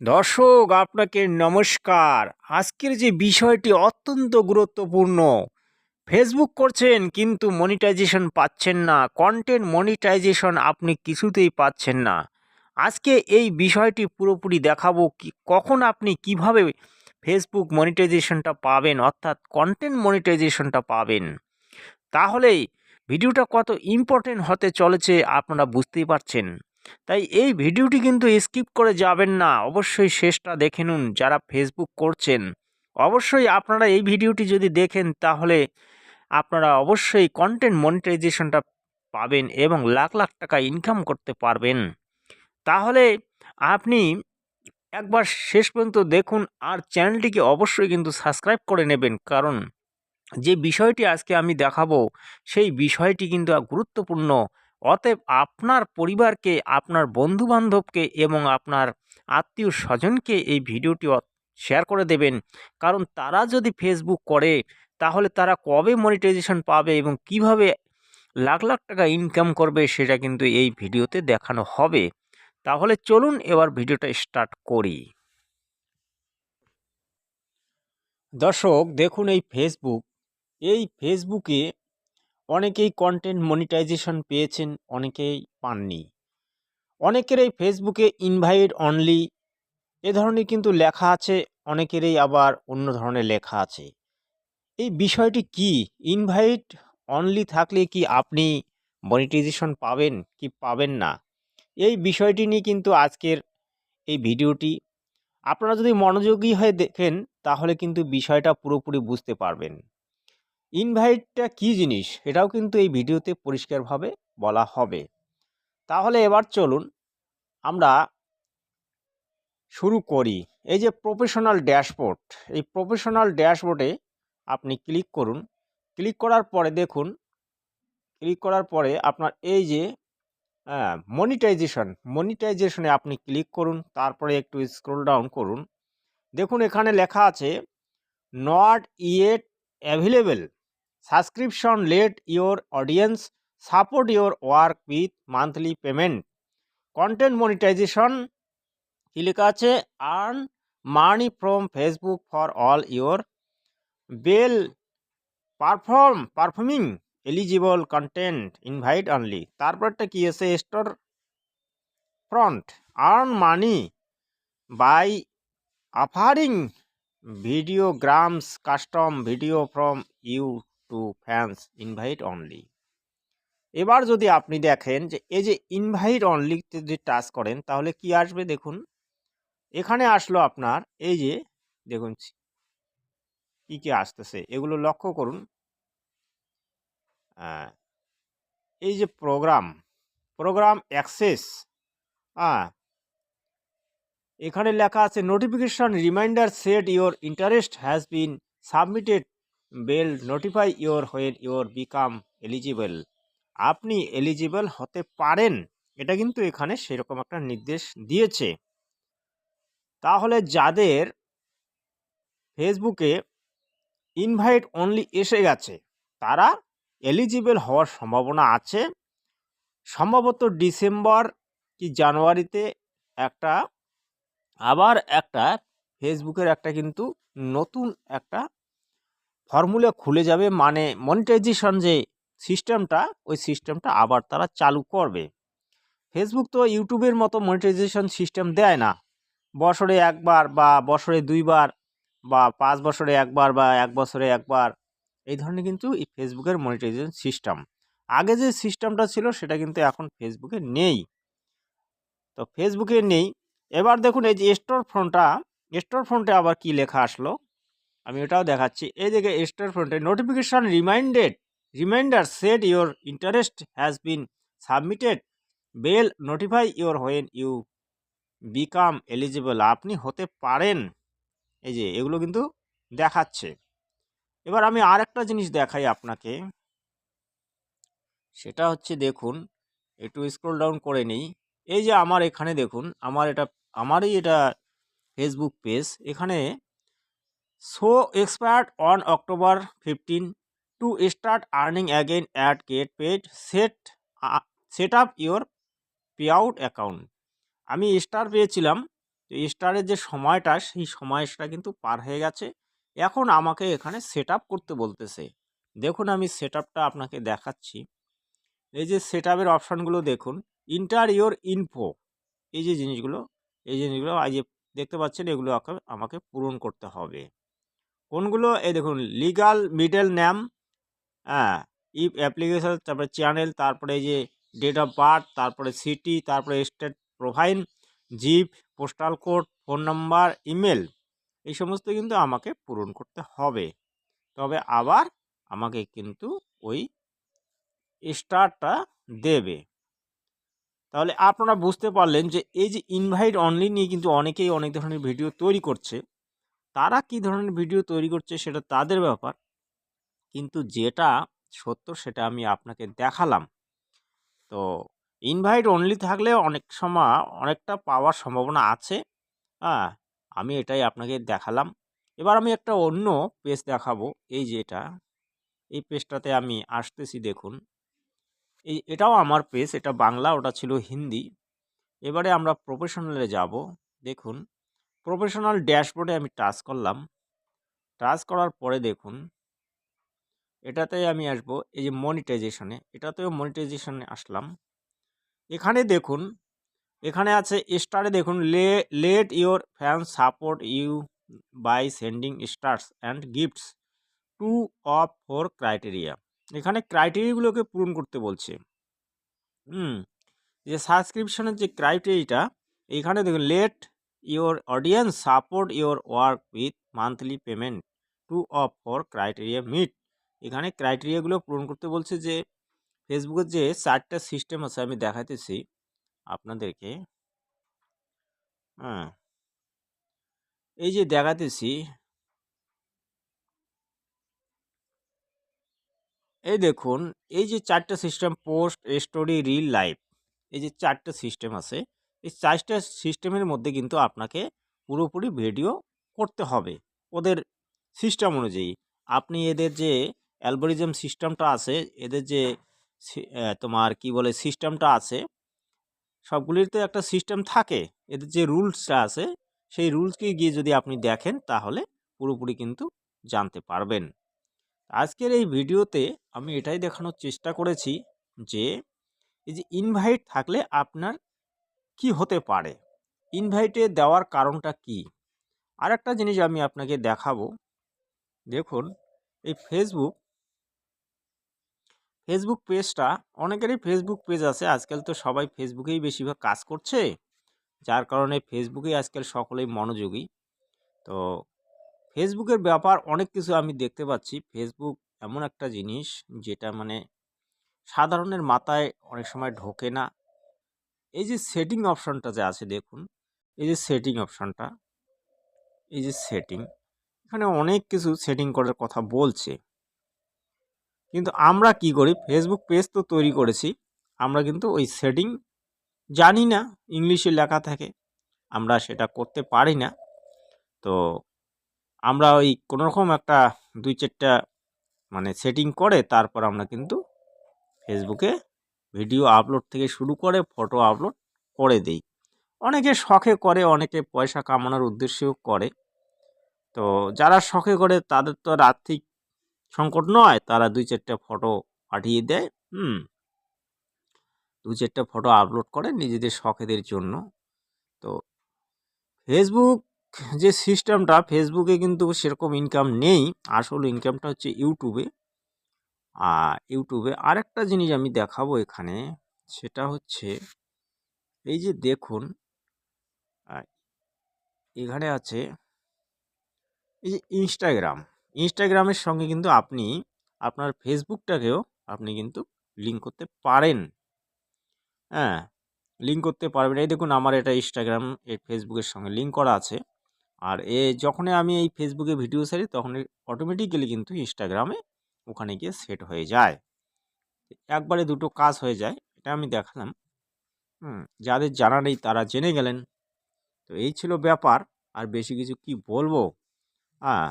দর্শক, আপনাকে নমস্কার। আজকের যে বিষয়টি অত্যন্ত গুরুত্বপূর্ণ ফেসবুক করছেন কিন্তু মনিটাইজেশন পাচ্ছেন না কন্টেন্ট মনিটাইজেশন আপনি কিছুতেই পাচ্ছেন না। আজকে এই বিষয়টি পুরোপুরি দেখাবো কি, কখন আপনি কীভাবে ফেসবুক মনিটাইজেশনটা পাবেন, অর্থাৎ কন্টেন্ট মনিটাইজেশনটা পাবেন। তাহলেই ভিডিওটা কত ইম্পর্টেন্ট হতে চলেছে আপনারা বুঝতেই পারছেন। তাই এই ভিডিওটি কিন্তু স্কিপ করে যাবেন না। অবশ্যই শেষটা দেখে নুন যারা ফেসবুক করছেন। অবশ্যই আপনারা এই ভিডিওটি যদি দেখেন তাহলে আপনারা অবশ্যই কন্টেন্ট মনিটাইজেশনটা পাবেন এবং লাখ লাখ টাকা ইনকাম করতে পারবেন। তাহলে আপনি একবার শেষ পর্যন্ত দেখুন আর চ্যানেলটিকে অবশ্যই কিন্তু সাবস্ক্রাইব করে নেবেন। কারণ যে বিষয়টি আজকে আমি দেখাবো সেই বিষয়টি কিন্তু গুরুত্বপূর্ণ অতএব আপনার পরিবারকে, আপনার বন্ধুবান্ধবকে এবং আপনার আত্মীয় স্বজনকে এই ভিডিওটি শেয়ার করে দেবেন। কারণ তারা যদি ফেসবুক করে, তাহলে তারা কবে মনিটাইজেশন পাবে এবং কীভাবে লাখ লাখ টাকা ইনকাম করবে সেটা কিন্তু এই ভিডিওতে দেখানো হবে। তাহলে চলুন এবার ভিডিওটা স্টার্ট করি। দর্শক, দেখুন এই ফেসবুক এই ফেসবুকে অনেকেই কন্টেন্ট মনিটাইজেশন পেয়েছেন, অনেকেই পাননি। অনেকের এই ফেসবুকে ইনভাইট অনলি এ ধরনের কিন্তু লেখা আছে, অনেকেরই আবার অন্য ধরনের লেখা আছে। এই বিষয়টি কি? ইনভাইট অনলি থাকলে কি আপনি মনিটাইজেশন পাবেন, কি পাবেন না? এই বিষয়টি নিয়ে কিন্তু আজকের এই ভিডিওটি। আপনারা যদি মনোযোগী হয়ে দেখেন, তাহলে কিন্তু বিষয়টা পুরোপুরি বুঝতে পারবেন। ইনভাইটটা কী জিনিস? এটাও কিন্তু এই ভিডিওতে পরিষ্কারভাবে বলা হবে। তাহলে এবার চলুন আমরা শুরু করি। এই যে প্রফেশনাল ড্যাশবোর্ড এই প্রফেশনাল ড্যাশবোর্ডে আপনি ক্লিক করুন। ক্লিক করার পরে দেখুন ক্লিক করার পরে আপনার এই যে মনিটাইজেশন মনিটাইজেশনে আপনি ক্লিক করুন, তারপরে একটু স্ক্রোল ডাউন করুন। দেখুন এখানে লেখা আছে not yet available subscription let your audience, support your work with monthly payment. Content monetization, কী লেখা আছে? Earn money from Facebook for all your well perform, performing eligible content invite only. তারপরটা কি আছে? Store front. Earn money by offering videograms, custom video from you to fans invite only এবার যদি আপনি দেখেন যে এই যে ইনভাইট অনলিতে যদি টাচ করেন, তাহলে কি আসবে দেখুন? এখানে আসলো আপনার এই যে, দেখুন কি কি আসতেছে, এগুলো লক্ষ্য করুন। এই যে প্রোগ্রাম প্রোগ্রাম অ্যাক্সেস হ্যাঁ এখানে লেখা আছে notification reminder set your interest has been submitted we'll notify your when your become eligible আপনি এলিজিবল হতে পারেন। এটা কিন্তু এখানে সেরকম একটা নির্দেশ দিয়েছে। তাহলে যাদের ফেসবুকে ইনভাইট অনলি এসে গেছে, তারা এলিজিবল হওয়ার সম্ভাবনা আছে। সম্ভবত ডিসেম্বর কি জানুয়ারিতে একটা, আবার একটা ফেসবুকের একটা কিন্তু নতুন একটা ফর্মুলা খুলে যাবে মানে মনিটাইজেশন যে সিস্টেমটা ওই সিস্টেমটা আবার তারা চালু করবে। ফেসবুক তো ইউটিউবের মতো মনিটাইজেশন সিস্টেম দেয় না। বছরে একবার বা বছরে দুইবার বা পাঁচ বছরে একবার বা এক বছরে একবার এই ধরনের কিন্তু এই ফেসবুকের মনিটাইজেশন সিস্টেম আগে যে সিস্টেমটা ছিল সেটা কিন্তু এখন ফেসবুকে নেই। তো ফেসবুকে নেই। এবার দেখুন এই যে স্টোর ফ্রন্টটা স্টোর ফ্রন্টে আবার কি লেখা আসলো? আমি এটাও দেখাচ্ছি। এই দিকে স্টোর ফ্রন্টে notification reminded reminder set your interest has been submitted we'll notify your when you become eligible আপনি হতে পারেন। এই যে, এগুলো কিন্তু দেখাচ্ছে। এবার আমি আর একটা জিনিস দেখাই আপনাকে। সেটা হচ্ছে দেখুন, একটু স্ক্রল ডাউন করে নিই। এই যে আমার এখানে দেখুন, আমার এটা, আমারই এটা ফেসবুক পেজ এখানে show expired on October fifteen to start earning again at get paid set set up your payout account আমি স্টার পেয়েছিলাম। স্টারের যে সময়টা, সেই সময়টা কিন্তু পার হয়ে গেছে। এখন আমাকে এখানে সেট করতে বলতেছে। দেখুন, আমি সেট আপনাকে দেখাচ্ছি। এই যে সেট আপের অপশানগুলো দেখুন। ইন্টার ইয়োর ইনফো এই যে জিনিসগুলো, এই জিনিসগুলো, এই যে দেখতে পাচ্ছেন, এগুলো আমাকে পূরণ করতে হবে। কোনগুলো? এই দেখুন লিগাল মিডল নেম হ্যাঁ ইফ অ্যাপ্লিকেশন তারপরে চ্যানেল তারপরে যে ডেট অফ বার্থ তারপরে সিটি তারপরে state profile zip postal code phone number email এই সমস্ত কিন্তু আমাকে পূরণ করতে হবে। তবে আবার আমাকে কিন্তু ওই স্টারটা দেবে। তাহলে আপনারা বুঝতে পারলেন যে এই যে ইনভাইট অনলি নিয়ে কিন্তু অনেকেই অনেক ধরনের ভিডিও তৈরি করছে। তারা কি ধরনের ভিডিও তৈরি করছে সেটা তাদের ব্যাপার। কিন্তু যেটা সত্য সেটা আমি আপনাকে দেখালাম। তো ইনভাইট অনলি থাকলে অনেক সময়, অনেকটা পাওয়ার সম্ভাবনা আছে। হ্যাঁ আমি এটাই আপনাকে দেখালাম। এবার আমি একটা অন্য পেজ দেখাবো। এই যে এটা, এই পেজটাতে আমি আসতেছি দেখুন। এই, এটাও আমার পেজ এটা বাংলা, ওটা ছিল হিন্দি। এবারে আমরা প্রফেশনালে যাব। দেখুন। প্রফেশনাল ড্যাশবোর্ডে আমি টাচ করলাম। টাচ করার পরে দেখুন এটাতে আমি আসব, এই যে মনিটাইজেশনে এটাতেও মনিটাইজেশনে আসলাম। এখানে দেখুন, এখানে আছে স্টারে দেখুন, le let your fan support you by sending stars and gifts two of four criteria এখানে ক্রাইটেরিয়াগুলোকে পূরণ করতে বলছে। হুম, যে সাবস্ক্রিপশনের যে ক্রাইটেরিয়াটা এখানে দেখুন let your audience support your work with monthly payment two of four criteria meet এখানে ক্রাইটেরিয়াগুলো পূরণ করতে বলছে যে ফেসবুকের যে চারটা সিস্টেম আছে, আমি দেখাইতেছি আপনাদেরকে। হ্যাঁ। এই যে দেখাতেছি এই দেখুন, এই যে চারটা system post story reel live এই যে চারটা সিস্টেম আছে এই চারটা সিস্টেমের মধ্যে কিন্তু আপনাকে পুরোপুরি ভিডিও করতে হবে। ওদের সিস্টেম অনুযায়ী। আপনি এদের যে অ্যালগোরিজম সিস্টেমটা আছে, এদের যে তোমার কি বলে সিস্টেমটা আছে সবগুলির তো একটা সিস্টেম থাকে। এদের যে রুলসটা আছে, সেই রুলসকে গিয়ে যদি আপনি দেখেন, তাহলে পুরোপুরি কিন্তু জানতে পারবেন। আজকের এই ভিডিওতে আমি এটাই দেখানোর চেষ্টা করেছি যে, এই যে ইনভাইট থাকলে আপনার কি হতে পারে? ইনভাইটে দেওয়ার কারণটা কি? আর একটা জিনিস আমি আপনাকে দেখাবো। দেখুন, এই ফেসবুক ফেসবুক পেজটা অনেকেরই ফেসবুক পেজ আছে, আজকাল তো সবাই ফেসবুকেই বেশিরভাগ কাজ করছে। যার কারণে ফেসবুকেই আজকাল সকলেই মনোযোগী। তো ফেসবুকের ব্যাপার অনেক কিছু আমি দেখতে পাচ্ছি। ফেসবুক এমন একটা জিনিস যেটা মানে সাধারণের মাথায় অনেক সময় ঢোকে না। এই যে সেটিং অপশনটা যে আছে দেখুন, এই যে সেটিং অপশনটা এই যে সেটিং এখানে অনেক কিছু সেটিং করার কথা বলছে। কিন্তু আমরা কি করি? ফেসবুক পেজ তো তৈরি করেছি, আমরা কিন্তু ওই সেটিং জানি না, ইংলিশে লেখা থাকে, আমরা সেটা করতে পারি না। তো আমরা ওই কোনোরকম একটা দুই চারটা মানে সেটিং করে, তারপর আমরা কিন্তু ফেসবুকে ভিডিও আপলোড থেকে শুরু করে ফটো আপলোড করে দেই। অনেকে শখে করে, অনেকে পয়সা কামানোর উদ্দেশ্যেও করে। তো যারা শখে করে, তাদের তো আর আর্থিক সংকট নয়, তারা দুই চারটে ফটো পাঠিয়ে দেয়, হুম। দু চারটে ফটো আপলোড করে নিজেদের শখেদের জন্য। তো ফেসবুক যে সিস্টেমটা ফেসবুকে কিন্তু সেরকম ইনকাম নেই। আসল ইনকামটা হচ্ছে ইউটিউবে ইউটিউবে আরেকটা জিনিস আমি দেখাবো এখানে, সেটা হচ্ছে এই যে দেখুন এখানে আছে এই যে ইনস্টাগ্রাম ইনস্টাগ্রামের সঙ্গে কিন্তু আপনি আপনার ফেসবুকটাকেও আপনি কিন্তু লিঙ্ক করতে পারেন। হ্যাঁ লিঙ্ক করতে পারবেন। এই দেখুন আমার এটা ইনস্টাগ্রাম এই ফেসবুকের সঙ্গে লিঙ্ক করা আছে। আর এ যখনই আমি এই ফেসবুকে ভিডিও ছাড়ি তখন অটোমেটিক্যালি কিন্তু ইনস্টাগ্রামে ওখানে গিয়ে সেট হয়ে যায়। একবারে দুটো কাজ হয়ে যায়, এটা আমি দেখালাম। হুম, যাদের জানা নেই তারা জেনে গেলেন। তো এই ছিল ব্যাপার, আর বেশি কিছু কি বলব? হ্যাঁ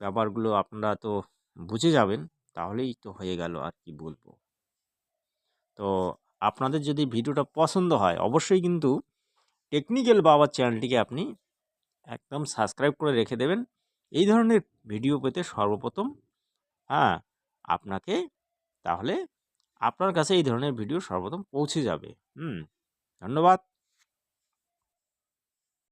ব্যাপারগুলো আপনারা তো বুঝে যাবেন, তাহলেই তো হয়ে গেল আর কি বলব। তো আপনাদের যদি ভিডিওটা পছন্দ হয়, অবশ্যই কিন্তু টেকনিক্যাল বাবা চ্যানেলটিকে আপনি একদম সাবস্ক্রাইব করে রেখে দেবেন। এই ধরনের ভিডিও পেতে সর্বপ্রথম হ্যাঁ আপনাকে তাহলে আপনার কাছে এই ধরনের ভিডিও সর্বপ্রথম পৌঁছে যাবে। হুম ধন্যবাদ।